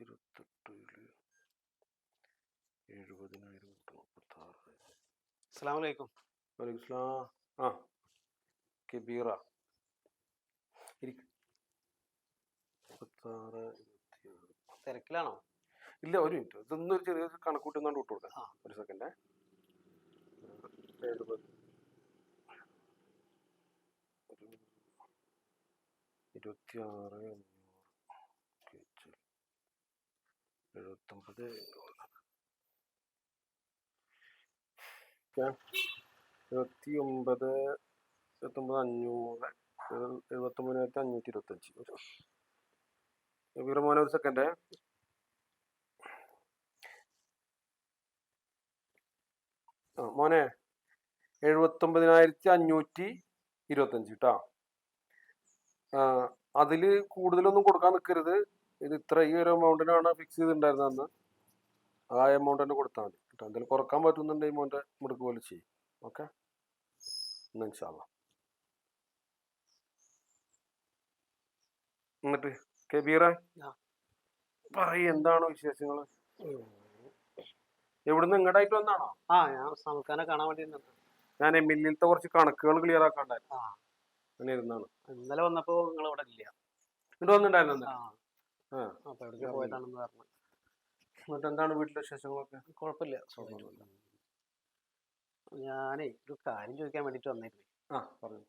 രണ്ടായിരത്തി ഇരുപത്തെട്ടിൽ എഴുപതിനായിരം മുപ്പത്താറ് അസ്സാം വലൈക്കും വലൈക്കും സ്ലാം ആ കബീറ. മുപ്പത്താറ് ഇരുപത്തിയാറ്. തിരക്കിലാണോ? ഇല്ല ഒരു മിനിറ്റ്. ഇതൊന്നും ചെറിയ കണക്കൂട്ടി കൊണ്ട് വിട്ടു കൊടുക്കാം. ഒരു സെക്കൻഡ് എഴുപത് ഒരു ഇരുപത്തിയാറ് അഞ്ഞൂറ് കെച്ച് എഴുപത്തൊമ്പത് എഴുപത്തി ഒമ്പത് എഴുപത്തൊമ്പത് അഞ്ഞൂറ് എഴു- എഴുപത്തൊമ്പതിനായിരത്തി അഞ്ഞൂറ്റി ഇരുപത്തഞ്ച് ഒരു ഒരു സെക്കൻഡ് മോനെ. എഴുപത്തൊമ്പതിനായിരത്തി അഞ്ഞൂറ്റി ഇരുപത്തഞ്ച് കേട്ടോ അതിൽ കൂടുതലൊന്നും കൊടുക്കാൻ നിൽക്കരുത് ഇത് ഇത്ര ഈ ഒരു എമൗണ്ടിനാണ് ഫിക്സ് ചെയ്തിട്ടുണ്ടായിരുന്നതെന്ന് ആ എമൗണ്ട് തന്നെ കൊടുത്താൽ മതി. കേട്ടോ. എന്തെങ്കിലും കുറയ്ക്കാൻ പറ്റുന്നുണ്ടെങ്കിൽ മോന്റെ മുടുക്ക് പോലെ ചെയ്യും. ഓക്കെ എന്നാ ഇൻഷാല്ലാ എന്നിട്ട് കബീറ? പറയ എന്താണോ വിശേഷങ്ങൾ എവിടുന്ന് ഇങ്ങോട്ടായിട്ട് വന്നാണോ? ആ ഞാൻ സംസ്ഥാനം കാണാൻ വേണ്ടി. ഞാൻ എം എൽ എത്തെ കുറച്ച് കണക്കുകൾ ക്ലിയർ ആക്കാണ്ടായിരുന്നു. അങ്ങനെ ഇരുന്നാണ്. ഇന്നലെ വന്നപ്പോ നിങ്ങൾ ഇവിടെ ഇല്ല ഇവിടെ വന്നിട്ടുണ്ടായിരുന്നു അപ്പൊ എവിടേക്ക് പോയതാണെന്ന് പറഞ്ഞു. എന്നിട്ട് എന്താണ് വീട്ടിലെ വിശേഷങ്ങളൊക്കെ? കുഴപ്പമില്ല സുഖമായിട്ടില്ല. ഞാനേ ഒരു കാര്യം ചോദിക്കാൻ വേണ്ടിട്ട് വന്നിരുന്നു. ആ പറഞ്ഞു.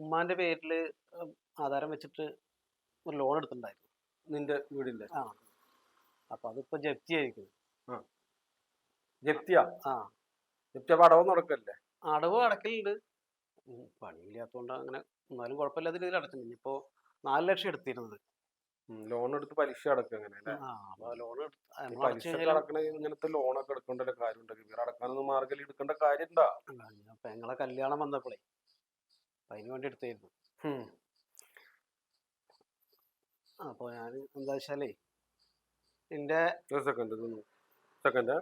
ഉമ്മാന്റെ പേരിൽ ആധാരം വെച്ചിട്ട് ഒരു ലോൺ എടുത്തിട്ടുണ്ടായിരുന്നു. നിന്റെ വീടിന്റെ ആ. അപ്പൊ അതിപ്പോ ജപ്തി ആയിരിക്കും ജപ്തിയാ? ആ. ജപ്തി അപ്പൊ അടവ് നടക്കല്ലേ അടവ് അടക്കലുണ്ട്. പണിയില്ലാത്തോണ്ട് അങ്ങനെ എന്നാലും കുഴപ്പമില്ലാത്ത രീതിയിൽ അടച്ചിട്ടുണ്ട്. ഇനിയിപ്പോ നാല് ലക്ഷം എടുത്തിരുന്നത്. ലോൺ എടുത്ത് പലിശ അടക്കുക അങ്ങനെ അല്ലേ? ആ ലോൺ ഈ പലിശ അടക്കണ ഇങ്ങനത്തെ ലോണൊക്കെ എടുക്കേണ്ട കാര്യമുണ്ട് ഇവർ അടക്കാനൊന്നും മാർഗം എടുക്കേണ്ട കാര്യണ്ടാ പെങ്ങളെ കല്യാണം വന്നപ്പോളേ അതിന് വേണ്ടി എടുത്തായിരുന്നു. അപ്പൊ ഞാൻ എന്താ വെച്ചാലേ എന്റെ ഒരു സെക്കൻഡ് സെക്കൻഡ്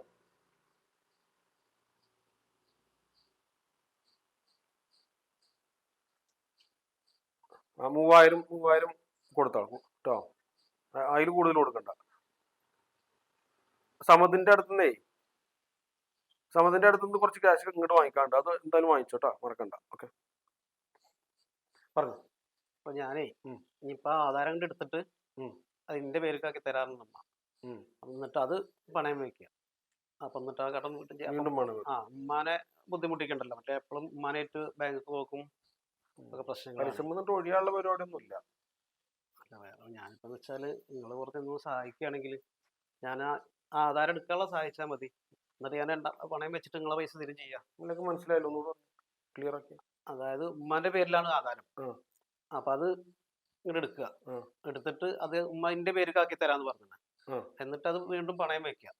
ആ മൂവായിരം മൂവായിരം കൊടുത്താൽ കേട്ടോ അതിൽ കൂടുതൽ കൊടുക്കണ്ട. സമതിന്റെ അടുത്തുനിന്നേ സമതിന്റെ അടുത്തുനിന്ന് കുറച്ച് ക്യാഷ് ഇങ്ങോട്ട് വാങ്ങിക്കാണ്ട് അത് എന്തായാലും വാങ്ങിച്ചോട്ടാ മറക്കണ്ട. ഓക്കെ പറഞ്ഞു. അപ്പൊ ഞാനേ ഇനിയിപ്പോ ആധാരം കൊണ്ട് എടുത്തിട്ട് അതിന്റെ അത് എന്റെ പേർക്കാക്കി തരാറുണ്ട് അമ്മ എന്നിട്ട് അത് പണയം വെക്കുക അപ്പൊ എന്നിട്ട് ആ കടം വീട്ടിൽ ആ ഉമ്മാനെ ബുദ്ധിമുട്ടിക്കണ്ടല്ലോ. മറ്റേ എപ്പോഴും ഉമ്മാനായിട്ട് ബാങ്ക് പോക്കും ഒക്കെ പ്രശ്നങ്ങളാണ്. പലിശ ഒഴിയാനുള്ള പരിപാടിയൊന്നും ഇല്ല അല്ല വേറെ ഞാനിപ്പോ വെച്ചാൽ നിങ്ങൾ കുറച്ച് ഒന്ന് സഹായിക്കുകയാണെങ്കിൽ ഞാൻ ആ ആധാരം എടുക്കാനുള്ള സഹായിച്ചാൽ മതി. എന്നിട്ട് ഞാൻ രണ്ടാ പണയം വെച്ചിട്ട് നിങ്ങളെ പൈസ തിരിച്ചു ചെയ്യാം. നിങ്ങൾക്ക് മനസ്സിലായല്ലോ ഒന്ന് ക്ലിയർ ആക്കി. അതായത് ഉമ്മാന്റെ പേരിലാണ് ആധാരം. അപ്പൊ അത് ഇങ്ങോട്ട് എടുക്കുക. എടുത്തിട്ട് അത് ഉമ്മാന്റെ ആക്കി തരാന്ന് പറഞ്ഞത്. എന്നിട്ട് അത് വീണ്ടും പണയം വെക്കുക.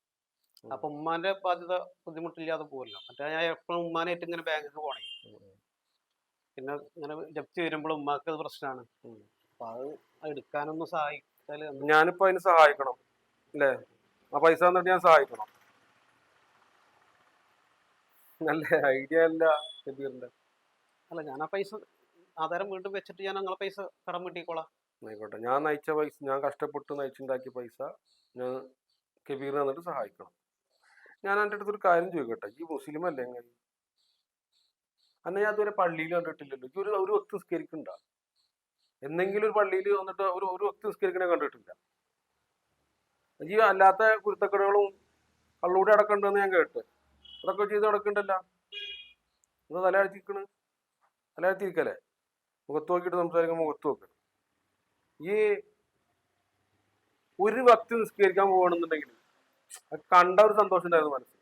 അപ്പൊ ഉമ്മാന്റെ ബാധ്യത ബുദ്ധിമുട്ടില്ലാതെ പോകല്ലോ മറ്റേ ഞാൻ എപ്പോഴും ഉമ്മാനായിട്ട് ഇങ്ങനെ ബാങ്കിൽ പോണേ. പിന്നെ ഇങ്ങനെ ജപ്തി വരുമ്പോൾ ഉമ്മാക്ക് അത് പ്രശ്നമാണ്. അപ്പൊ അത് എടുക്കാനൊന്ന് സഹായിച്ചാൽ ഞാനിപ്പോ അതിന് സഹായിക്കണം അല്ലേ? ആ പൈസ തന്നിട്ട് ഞാൻ സഹായിക്കണം. നല്ല ഐഡിയ അല്ല ഷബീറിന്റെ അല്ല ഞാൻ ആ പൈസ ആധാരം വീണ്ടും വെച്ചിട്ട് ഞാൻ നിങ്ങളെ പൈസ കടം വീട്ടിക്കോളാം ആയിക്കോട്ടെ. ഞാൻ നയിച്ച പൈസ ഞാൻ കഷ്ടപ്പെട്ട് നയിച്ചുണ്ടാക്കിയ പൈസ ഞാൻ കബീർ തന്നിട്ട് സഹായിക്കണം. ഞാൻ എന്റെ അടുത്തൊരു കാര്യം ചോദിക്കട്ടെ ഈ മുസ്ലിം അല്ലേ എങ്ങനെ അന്ന് ഞാൻ അതുവരെ പള്ളിയിൽ കണ്ടിട്ടില്ലല്ലോ. ഈ ഒരു ഒരു ഒത്ത് നിസ്കരിക്കണ്ട എന്തെങ്കിലും ഒരു പള്ളിയിൽ വന്നിട്ട് ഒരു ഒരു വ്യക്തി നിസ്കരിക്കണേ കണ്ടിട്ടില്ല. ഈ അല്ലാത്ത കുരുത്തക്കടകളും കള്ളൂടെ അടക്കണ്ടെന്ന് ഞാൻ കേട്ട്. അതൊക്കെ ചെയ്ത് അടക്കണ്ടല്ല അത് തലയാഴ്ത്തിക്കണ് തലയാഴ്ത്തിരിക്കല്ലേ മുഖത്ത് നോക്കിയിട്ട് സംസാരിക്കാൻ മുഖത്ത് നോക്ക്. ഈ ഒരു ഭക്തി നിസ്കരിക്കാൻ പോകണമെന്നുണ്ടെങ്കിൽ കണ്ട ഒരു സന്തോഷം ഉണ്ടായിരുന്നു മനസ്സിൽ.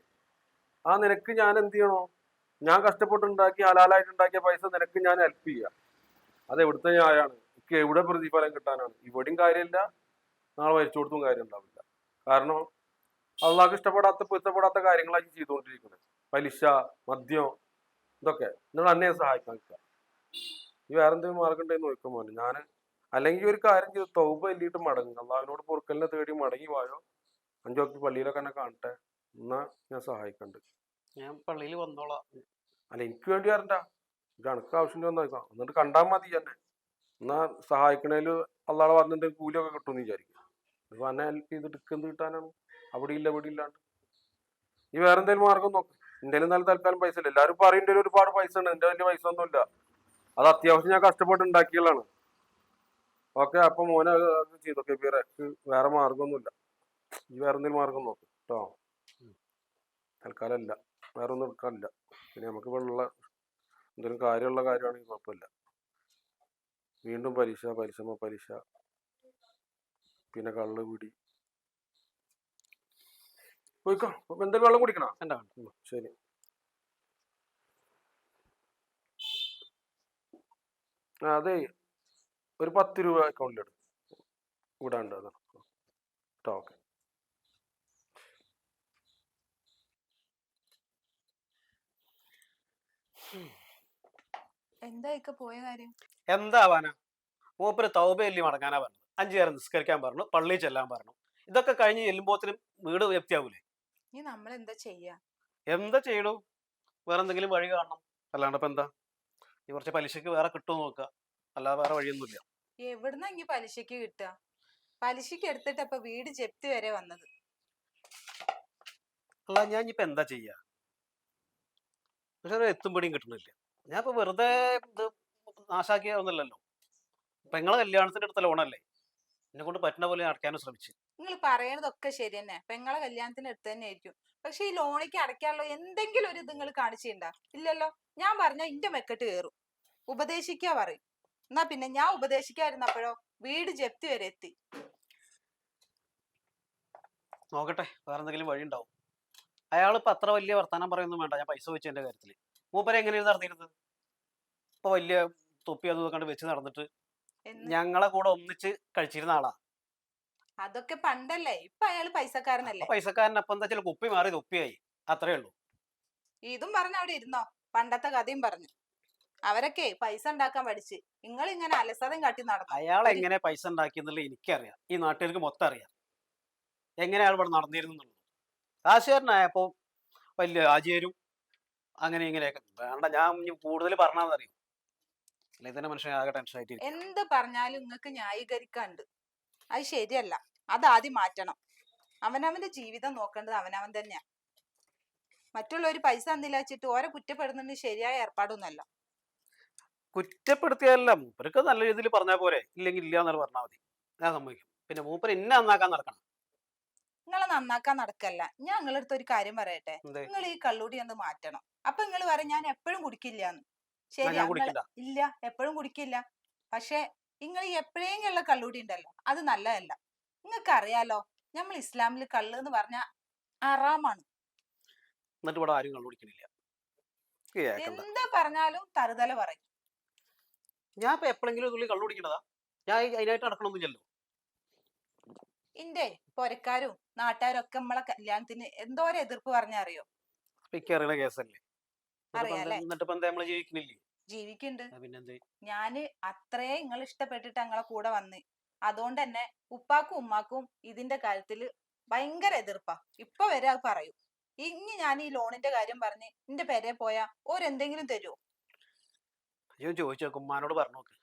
ആ നിനക്ക് ഞാൻ എന്ത് ചെയ്യണോ? ഞാൻ കഷ്ടപ്പെട്ടുണ്ടാക്കി ഹലാലായിട്ട് ഉണ്ടാക്കിയ പൈസ നിനക്ക് ഞാൻ ഹെൽപ്പ് ചെയ്യാം. അത് എവിടുത്തെ എനിക്ക് എവിടെ പ്രതിഫലം കിട്ടാനാണ്. ഇവിടെയും കാര്യമില്ല. നാളെ വരച്ചു കൊടുത്തും കാര്യം ഉണ്ടാവില്ല. കാരണം അള്ളാഹ് ഇഷ്ടപ്പെടാത്ത പൊരുത്തപ്പെടാത്ത കാര്യങ്ങളാണ് ഞാൻ ചെയ്തുകൊണ്ടിരിക്കുന്നത്. പലിശ മദ്യം ഇതൊക്കെ. നിങ്ങൾ അന്നെ സഹായിക്കാൻ ഈ വേറെ എന്തെങ്കിലും മാർഗം ഉണ്ടെന്ന് നോക്കുമോ ഞാൻ അല്ലെങ്കിൽ ഒരു കാര്യം ചെയ്ത്. തൗബ എല്ലിയിട്ട് മടങ്ങും. അള്ളാഹിനോട് പൊറുക്കലിനെ തേടി മടങ്ങി പോയോ അഞ്ചു പള്ളിയിലൊക്കെ എന്നെ കാണട്ടെ. എന്നാ ഞാൻ സഹായിക്കണ്ട്. ഞാൻ പള്ളിയിൽ വന്നോളാം. അല്ല എനിക്ക് വേണ്ടി വരണ്ട. ഇത് അനക്ക് ആവശ്യം വന്നോ എന്നിട്ട് കണ്ടാൽ മതി എന്നെ. എന്നാ സഹായിക്കണേൽ അള്ളാഹെ പറഞ്ഞിട്ട് കൂലിയൊക്കെ കിട്ടുമെന്ന് വിചാരിക്കും. ഇത് എന്നെ ഹെൽപ്പ് ചെയ്തിട്ട് എന്ത് കിട്ടാനാണ്? അവിടെ ഇല്ല ഇവിടെ ഇല്ലാണ്ട്. ഈ വേറെ എന്തെങ്കിലും മാർഗം നോക്ക്. എന്റെ നല്ല തൽക്കാലം പൈസ ഇല്ല. എല്ലാവരും പറയുന്നതിൽ ഒരുപാട് പൈസ ഉണ്ട്. എന്റെ വലിയ പൈസ ഒന്നുമില്ല. അത് അത്യാവശ്യം ഞാൻ കഷ്ടപ്പെട്ട് ഉണ്ടാക്കിയതാണ്. ഓക്കെ അപ്പൊ മോനെ ചെയ്തൊക്കെ വേറെ മാർഗമൊന്നുമില്ല ഈ വേറെ എന്തെങ്കിലും മാർഗം നോക്ക് കേട്ടോ തൽക്കാലം ഇല്ല വേറെ ഒന്നും എടുക്കാനില്ല. പിന്നെ നമുക്ക് ഇവിടെ ഉള്ള എന്തെങ്കിലും കാര്യമുള്ള കാര്യമാണെങ്കിൽ കുഴപ്പമില്ല. വീണ്ടും പലിശ പലിശമ പലിശ പിന്നെ കള്ള് പിടി. പോയിക്കോ. എന്തെങ്കിലും വെള്ളം കുടിക്കണോ? വേണ്ട ശരി. അതെ. ഒരു പത്ത് രൂപ അക്കൗണ്ടിൽ വിടാണ്ട് അതാണ് കേട്ടോ ഓക്കെ. എന്താ ഇക്ക പോയ കാര്യം? എന്താവാനാ? മൂപ്പര് തൗബയല്ലി മടങ്ങാനാ പറഞ്ഞു അഞ്ചു നേരം നിസ്കരിക്കാൻ പറഞ്ഞു പള്ളിയിൽ ചെല്ലാൻ പറഞ്ഞു. ഇതൊക്കെ കഴിഞ്ഞ് ചെല്ലുമ്പോത്തിനും വീട് വ്യക്തിയാവൂലേ ഇനി നമ്മൾ എന്താ ചെയ്യാ? എന്താ ചെയ്യണു? വേറെ എന്തെങ്കിലും വഴി കാണണം. അല്ലാണ്ട് ഇപ്പൊ എന്താ? ഈ കുറച്ച് പലിശക്ക് വേറെ കിട്ടുമോ നോക്കുക അല്ലാതെ വേറെ വഴിയൊന്നുമില്ല. എവിടുന്ന ഇനി പലിശക്ക് കിട്ടുക? പലിശക്ക് എടുത്തിട്ട് അപ്പൊ വീട് ജപ്തി വരെ വന്നത്. അല്ല ഞാൻ ഇനിയിപ്പോ എന്താ ചെയ്യാ? പക്ഷെ ഒരു എത്തും പിടിയും കിട്ടണില്ല. ഞാൻ ഇപ്പൊ വെറുതെ ഇത് നാശാക്കിയൊന്നുമല്ലല്ലോ ഇപ്പൊ നിങ്ങളെ കല്യാണത്തിന്റെ അടുത്ത ലോണല്ലേ എന്നെ കൊണ്ട് പറ്റുന്ന പോലെ അടക്കാനും അടയ്ക്കാനും ശ്രമിച്ചു. നിങ്ങൾ പറയണതൊക്കെ ശരി തന്നെ പെങ്ങളെ കല്യാണത്തിന് അടുത്ത് തന്നെ ആയിരിക്കും. പക്ഷെ ഈ ലോണിക്ക് അടയ്ക്കാനുള്ള എന്തെങ്കിലും ഒരു ഇത് നിങ്ങൾ കാണിച്ചിട്ടുണ്ടാ? ഇല്ലല്ലോ. ഞാൻ പറഞ്ഞ ഇന്റെ മെക്കെട്ട് കയറും ഉപദേശിക്കാ പറയും. എന്നാ പിന്നെ ഞാൻ ഉപദേശിക്കാതിരുന്നപ്പോഴോ? വീട് ജപ്തി വരെ എത്തി. നോക്കട്ടെ. വേറെ എന്തെങ്കിലും വഴി ഉണ്ടാവും അയാൾ ഇപ്പൊ അത്ര വലിയ വർത്താനം പറയൊന്നും വേണ്ട. ഞാൻ പൈസ വെച്ചതിന്റെ കാര്യത്തിൽ. മൂപ്പരെ എങ്ങനെയാണ് നടന്നിരുന്നത്? ഇപ്പൊ വലിയ തൊപ്പി അത് കണ്ട് വെച്ച് നടന്നിട്ട് ഞങ്ങളെ കൂടെ ഒന്നിച്ച് കഴിച്ചിരുന്ന ആളാ. അതൊക്കെ പണ്ടല്ലേ? ഇപ്പൊ അയാൾ പൈസക്കാരനല്ലേ? പൈസക്കാരനപ്പം എന്താ ചില കുപ്പി മാറി തൊപ്പിയായി. അത്രേ ഉള്ളൂ. ഇതും പറഞ്ഞ അവിടെ ഇരുന്നോ? പണ്ടത്തെ കഥയും പറഞ്ഞു. അവരൊക്കെ പൈസ ഉണ്ടാക്കാൻ പഠിച്ച്. നിങ്ങൾ ഇങ്ങനെ അലസതയും കാട്ടി നടന്നു? അയാൾ എങ്ങനെ പൈസ ഉണ്ടാക്കിയെന്നുള്ളത് എനിക്കറിയാം. ഈ നാട്ടുകാർക്ക് മൊത്തം അറിയാം. എങ്ങനെ അയാൾ ഇവിടെ നടന്നിരുന്നു കാശുകാരനായപ്പോ വലിയ ആചാരും അങ്ങനെ ഇങ്ങനെയൊക്കെ. വേണ്ട ഞാൻ ഇനി കൂടുതൽ പറഞ്ഞാന്നറിയും അല്ലെങ്കിൽ തന്നെ മനുഷ്യൻ ആകെ ടെൻഷൻ ആയിട്ട് എന്ത് പറഞ്ഞാലും നിങ്ങൾക്ക് ന്യായീകരിക്കാണ്ട്. അത് ശരിയല്ല. അത് ആദ്യം മാറ്റണം. അവനവന്റെ ജീവിതം നോക്കേണ്ടത് അവനവൻ തന്നെയാ. മറ്റുള്ളവർ പൈസ തന്നില്ല വെച്ചിട്ട് ഓരോ കുറ്റപ്പെടുന്നുണ്ട് ശരിയായ ഏർപ്പാടൊന്നുമല്ല. കുറ്റപ്പെടുത്തിയല്ല മൂപ്പർക്ക് നല്ല രീതിയിൽ പറഞ്ഞാൽ പോരെ. ഇല്ലെങ്കിൽ ഇല്ല എന്നാണ് പറഞ്ഞാൽ മതി. ഞാൻ സമ്മതിക്കും പിന്നെ മൂപ്പർ എന്നെ നന്നാക്കാൻ നടക്കണം. നിങ്ങളെ നന്നാക്കാൻ നടക്കല്ല. ഞാൻ നിങ്ങളുടെ അടുത്ത് ഒരു കാര്യം പറയട്ടെ. നിങ്ങൾ ഈ കള്ളൂടി ഒന്ന് മാറ്റണം. അപ്പൊ നിങ്ങൾ പറയും ഞാൻ എപ്പോഴും കുടിക്കില്ല എന്ന് ശരി ഇല്ല എപ്പോഴും കുടിക്കില്ല. പക്ഷെ നിങ്ങൾ ഈ എപ്പോഴെങ്കിലുള്ള കള്ളൂടി ഉണ്ടല്ലോ അത് നല്ലതല്ല. നിങ്ങൾക്ക് അറിയാലോ നമ്മൾ ഇസ്ലാമിൽ കള്ള് എന്ന് പറഞ്ഞ അറാമാണ് എന്നിട്ട് ഇവിടെ ആരും എന്ത് പറഞ്ഞാലും തറുതല പറയും. ഞാൻ ഇപ്പൊ എപ്പോഴെങ്കിലും കള്ളു കുടിക്കണതാ? ഞാൻ അതിനായിട്ട് നടക്കണമെന്നില്ലല്ലോ ഇന്റെ പൊരക്കാരും നാട്ടുകാരും ഒക്കെ നമ്മളെ കല്യാണത്തിന് എന്തോരം എതിർപ്പ് പറഞ്ഞറിയോ അറിയണ കേസല്ലേ? ജീവിക്കുന്നുണ്ട് ഞാൻ അത്രേ നിങ്ങൾ ഇഷ്ടപ്പെട്ടിട്ട് ഞങ്ങളെ കൂടെ വന്ന്. അതുകൊണ്ട് തന്നെ ഉപ്പാക്കും ഉമ്മാക്കും ഇതിന്റെ കാര്യത്തിൽ ഭയങ്കര എതിർപ്പാ. ഇപ്പൊ വരെ അത് പറയും. ഇനി ഞാൻ ഈ ലോണിന്റെ കാര്യം പറഞ്ഞ് എന്റെ പെരെ പോയാ ഓരെന്തെങ്കിലും തരുമോ അയ്യോ ചോദിച്ചു നോക്കും. ഉമ്മാനോട് പറഞ്ഞു നോക്ക്.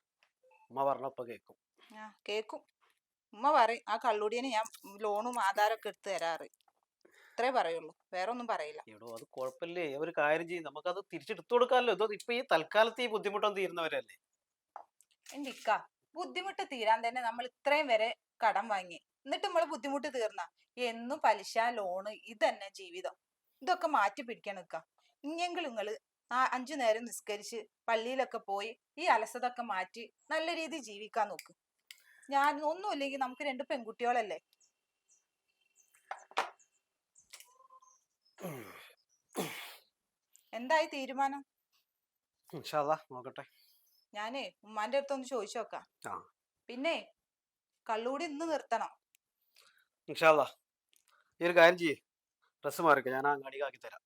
ഉമ്മ പറഞ്ഞപ്പോ കേക്കും. ആ കേക്കും. ഉമ്മ പറയും ആ കള്ളുടിയന് ഞാൻ ലോണും ആധാരമൊക്കെ എടുത്ത് തരാറ്. ഇത്രേ പറയുള്ളൂ. വേറെ ഒന്നും പറയില്ല. എടോ അത് കുഴപ്പമില്ലേ? ഒരു കാര്യം ചെയ്യും. നമുക്കത് തിരിച്ചെടുത്തു കൊടുക്കാമല്ലോ. ഇതോ ഇപ്പൊ ഈ തൽക്കാലത്ത് ഈ ബുദ്ധിമുട്ടൊന്നും തീരുന്നവരല്ലേ? എന്റെ ഇക്ക ബുദ്ധിമുട്ട് തീരാൻ തന്നെ നമ്മൾ ഇത്രയും വരെ കടം വാങ്ങി. എന്നിട്ട് നമ്മൾ ബുദ്ധിമുട്ട് തീർന്ന? എന്നും പലിശ ലോണ് ഇതന്നെ ജീവിതം. ഇതൊക്കെ മാറ്റി പിടിക്കണം ഇക്ക. ഇനിയെങ്കിലും നിങ്ങൾ ആ അഞ്ചു നേരം നിസ്കരിച്ച് പള്ളിയിലൊക്കെ പോയി ഈ അലസതൊക്കെ മാറ്റി നല്ല രീതിയിൽ ജീവിക്കാൻ നോക്ക്. ഞാൻ ഒന്നുമില്ലെങ്കിൽ നമുക്ക് രണ്ട് പെൺകുട്ടികളല്ലേ? എന്തായി തീരുമാനം? നോക്കട്ടെ. ഞാനേ ഉമ്മാന്റെ അടുത്ത് ഒന്ന് ചോദിച്ചു നോക്കാം. പിന്നെ കള്ളൂടി ഇന്ന് നിർത്തണം. ഈ ഒരു കാര്യം ചെയ്യേ. ഡ്രസ്സ് മാറിക്ക. ഞാൻ ആ ആക്കി തരാം.